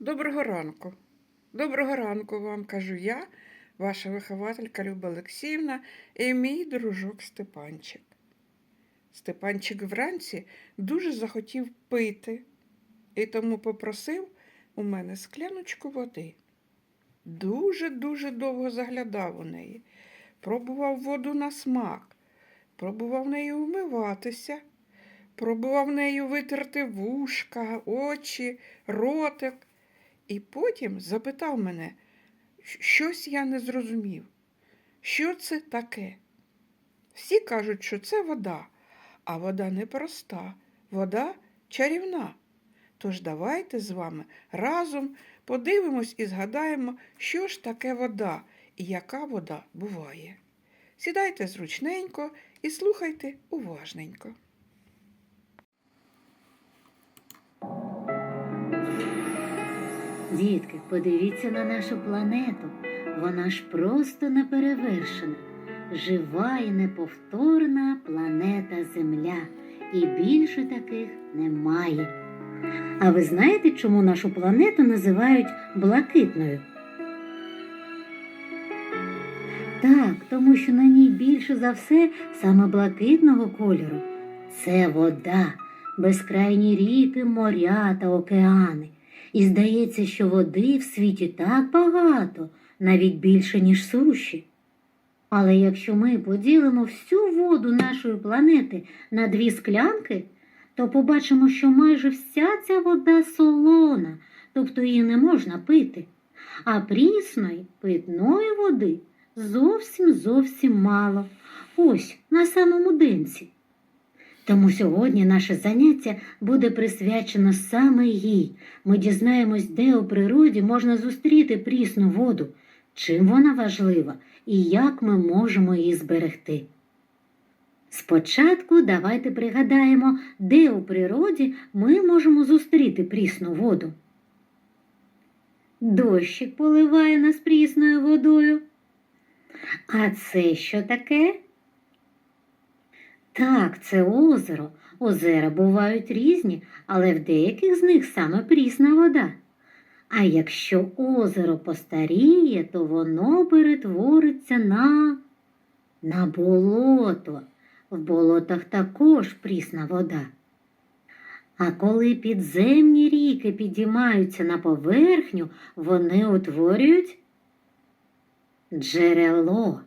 Доброго ранку. Доброго ранку вам кажу я, ваша вихователька Люба Олексіївна і мій дружок Степанчик. Степанчик вранці дуже захотів пити і тому попросив у мене скляночку води. Дуже-дуже довго заглядав у неї, пробував воду на смак, пробував нею вмиватися, пробував нею витерти вушка, очі, ротик. І потім запитав мене, щось я не зрозумів. Що це таке? Всі кажуть, що це вода, а вода не проста, вода чарівна. Тож давайте з вами разом подивимось і згадаємо, що ж таке вода і яка вода буває. Сідайте зручненько і слухайте уважненько. Дітки, подивіться на нашу планету. Вона ж просто неперевершена. Жива і неповторна планета Земля. І більше таких немає. А ви знаєте, чому нашу планету називають блакитною? Так, тому що на ній більше за все саме блакитного кольору. Це вода, безкрайні ріки, моря та океани. І здається, що води в світі так багато, навіть більше, ніж суші. Але якщо ми поділимо всю воду нашої планети на дві склянки, то побачимо, що майже вся ця вода солона, тобто її не можна пити. А прісної питної води зовсім зовсім мало. Ось на самому денці. Тому сьогодні наше заняття буде присвячено саме їй. Ми дізнаємось, де у природі можна зустріти прісну воду, чим вона важлива і як ми можемо її зберегти. Спочатку давайте пригадаємо, де у природі ми можемо зустріти прісну воду. Дощик поливає нас прісною водою. А це що таке? Так, це озеро. Озера бувають різні, але в деяких з них саме прісна вода. А якщо озеро постаріє, то воно перетвориться на, на болото. В болотах також прісна вода. А коли підземні ріки підіймаються на поверхню, вони утворюють джерело.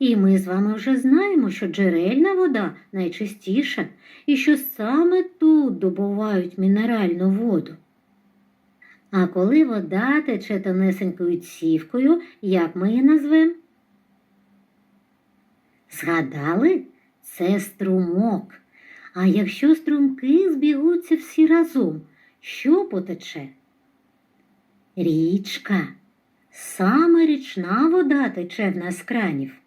І ми з вами вже знаємо, що джерельна вода найчистіша і що саме тут добувають мінеральну воду. А коли вода тече тонесенькою цівкою, як ми її назвемо? Згадали? Це струмок. А якщо струмки збігуться всі разом, що потече? Річка. Саме річна вода тече в нас кранів.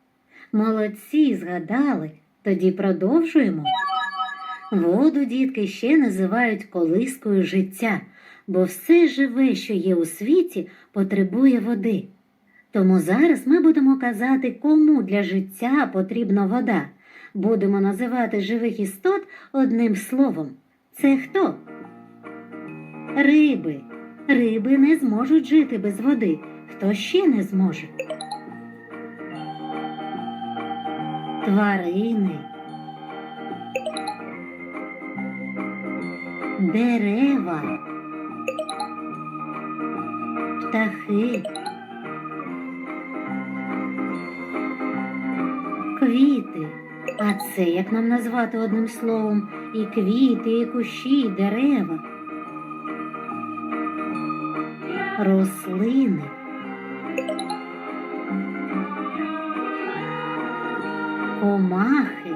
Молодці, згадали. Тоді продовжуємо. Воду дітки ще називають колискою життя, бо все живе, що є у світі, потребує води. Тому зараз ми будемо казати, кому для життя потрібна вода. Будемо називати живих істот одним словом. Це хто? Риби. Риби не зможуть жити без води. Хто ще не зможе? Тварини. Дерева. Птахи. Квіти. А це як нам назвати одним словом і квіти, і кущі, і дерева. Рослини. Комахи.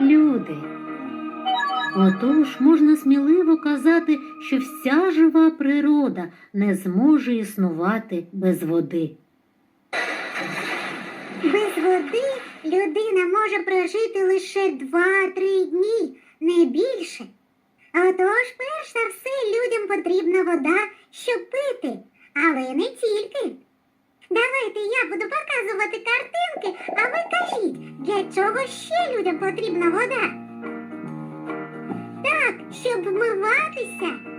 Люди. Отож можна сміливо казати, що вся жива природа не зможе існувати без води. Без води людина може прожити лише 2-3 дні, не більше. Отож, перш за все, людям потрібна вода, щоб пити, але не тільки. Давайте я буду показувати картинки, а ви кажіть, для чого ще людям потрібна вода? Так, щоб вмиватися.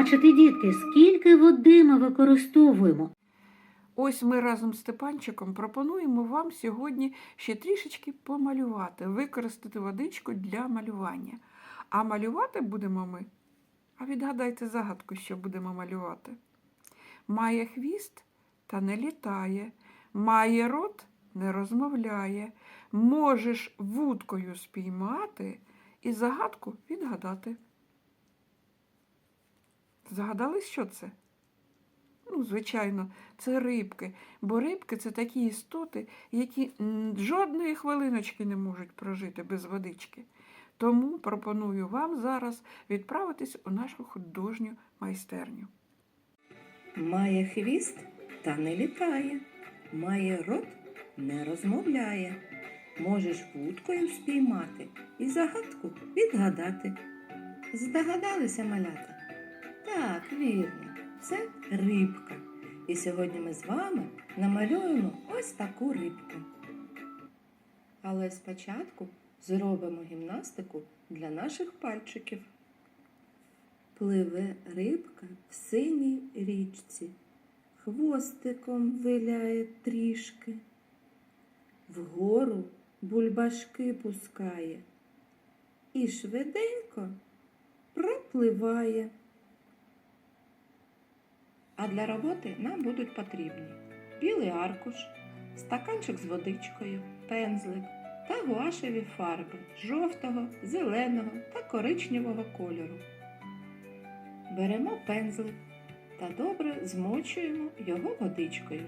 Бачите, дітки, скільки води ми використовуємо. Ось ми разом з Степанчиком пропонуємо вам сьогодні ще трішечки помалювати, використати водичку для малювання. А малювати будемо ми. А відгадайте загадку, що будемо малювати. Має хвіст та не літає, має рот, не розмовляє. Можеш вудкою спіймати і загадку відгадати. Загадали, що це? Ну, звичайно, це рибки, бо рибки це такі істоти, які жодної хвилиночки не можуть прожити без водички. Тому пропоную вам зараз відправитись у нашу художню майстерню. Має хвіст та не літає, має рот не розмовляє. Можеш вудкою спіймати і загадку відгадати. Здогадалися малята? Так, вірно, це рибка. І сьогодні ми з вами намалюємо ось таку рибку. Але спочатку зробимо гімнастику для наших пальчиків. Пливе рибка в синій річці, хвостиком виляє трішки, вгору бульбашки пускає і швиденько пропливає. А для роботи нам будуть потрібні білий аркуш, стаканчик з водичкою, пензлик та гуашеві фарби жовтого, зеленого та коричневого кольору. Беремо пензлик та добре змочуємо його водичкою.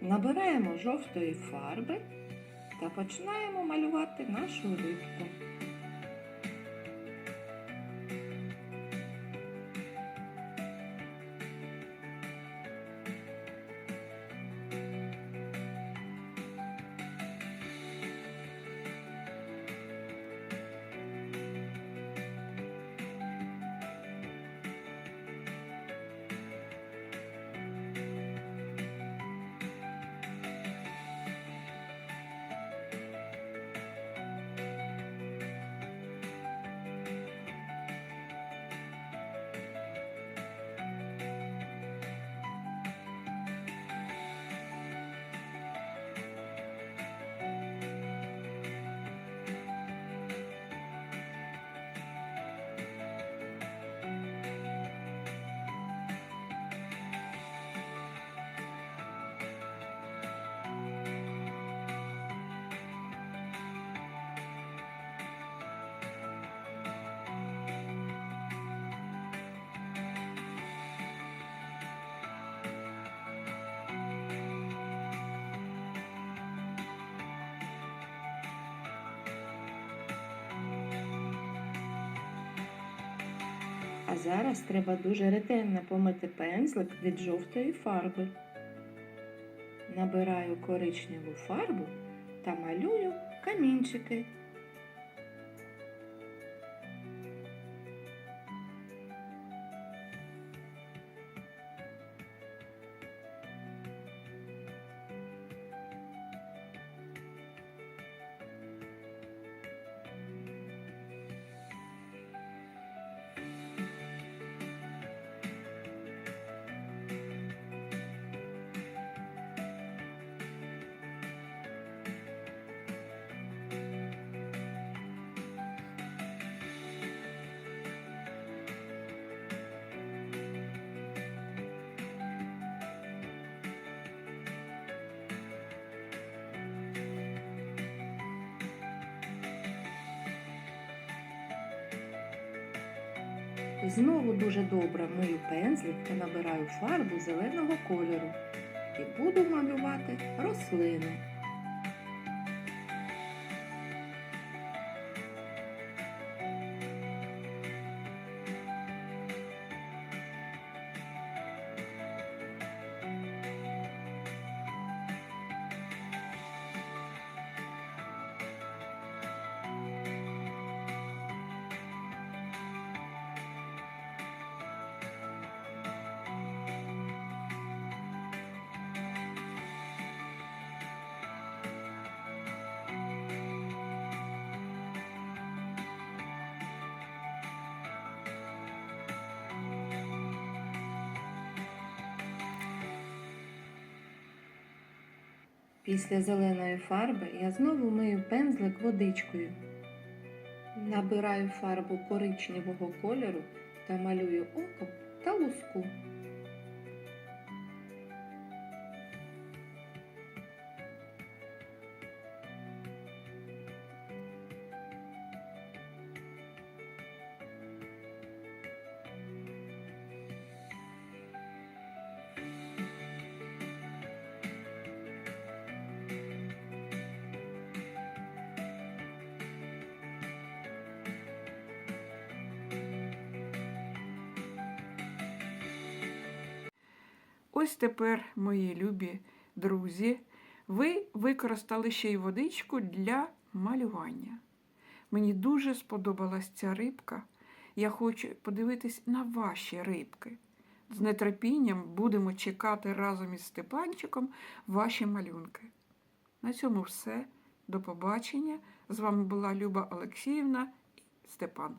Набираємо жовтої фарби та починаємо малювати нашу рибку. А зараз треба дуже ретельно помити пензлик від жовтої фарби. Набираю коричневу фарбу та малюю камінчики. Знову дуже добре мию пензлик та набираю фарбу зеленого кольору і буду малювати рослини. Після зеленої фарби я знову мию пензлик водичкою. Набираю фарбу коричневого кольору та малюю око та луску. Ось тепер, мої любі друзі, ви використали ще й водичку для малювання. Мені дуже сподобалась ця рибка. Я хочу подивитись на ваші рибки. З нетерпінням будемо чекати разом із Степанчиком ваші малюнки. На цьому все. До побачення. З вами була Люба Олексіївна і Степан.